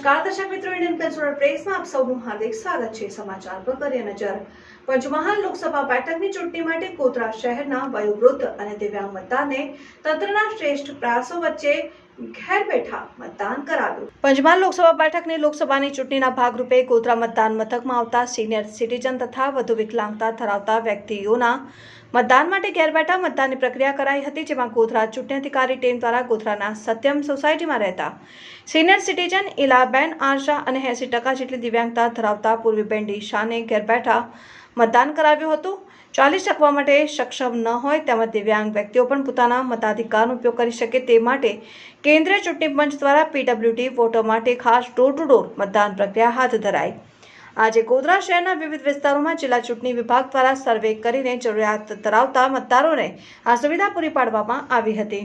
નમસ્કાર, દર્શક મિત્રો, ઇન્ડિયન કલ્ચરલ પ્રેસમાં આપ સૌનું હાર્દિક સ્વાગત છે. સમાચાર પર કરીએ નજર. પંચમહાલ લોકસભા બેઠકની ચૂંટણી માટે કોતરા શહેરના વયોવૃદ્ધ અને દિવ્યાંગ મતદારને તંત્રના શ્રેષ્ઠ પ્રયાસો વચ્ચે ઘેર બેઠા મતદાન કરાવ્યું. પંચમહાલ લોકસભા બેઠકની લોકસભાની ચૂંટણીના ભાગરૂપે ગોધરા મતદાન મથકમાં આવતા સિનિયર સિટીઝન તથા વધુ વિકલાંગતા ધરાવતા વ્યક્તિઓના મતદાન માટે ઘેર બેઠા મતદાનની પ્રક્રિયા કરાઈ હતી, જેમાં ગોધરા ચૂંટણી અધિકારી ટીમ દ્વારા ગોધરાના સત્યમ સોસાયટીમાં રહેતા સિનિયર સિટીઝન ઇલાબેન આરશા અને એંસી ટકા જેટલી દિવ્યાંગતા ધરાવતા પૂર્વીબેન ડીશાને ઘેર બેઠા મતદાન કરાવ્યું હતું. ચાલી શકવા માટે સક્ષમ ન હોય તેમજ દિવ્યાંગ વ્યક્તિઓ પણ પોતાના મતાધિકારનો ઉપયોગ કરી શકે તે માટે કેન્દ્રીય ચૂંટણી પંચ દ્વારા પીડબ્લ્યુડી વોટર માટે ખાસ ડોર ટુ ડોર મતદાન પ્રક્રિયા હાથ ધરાઈ. આજે ગોધરા શહેરના વિવિધ વિસ્તારોમાં જિલ્લા ચૂંટણી વિભાગ દ્વારા સર્વે કરીને જરૂરિયાત ધરાવતા મતદારોને આ સુવિધા પૂરી પાડવામાં આવી હતી.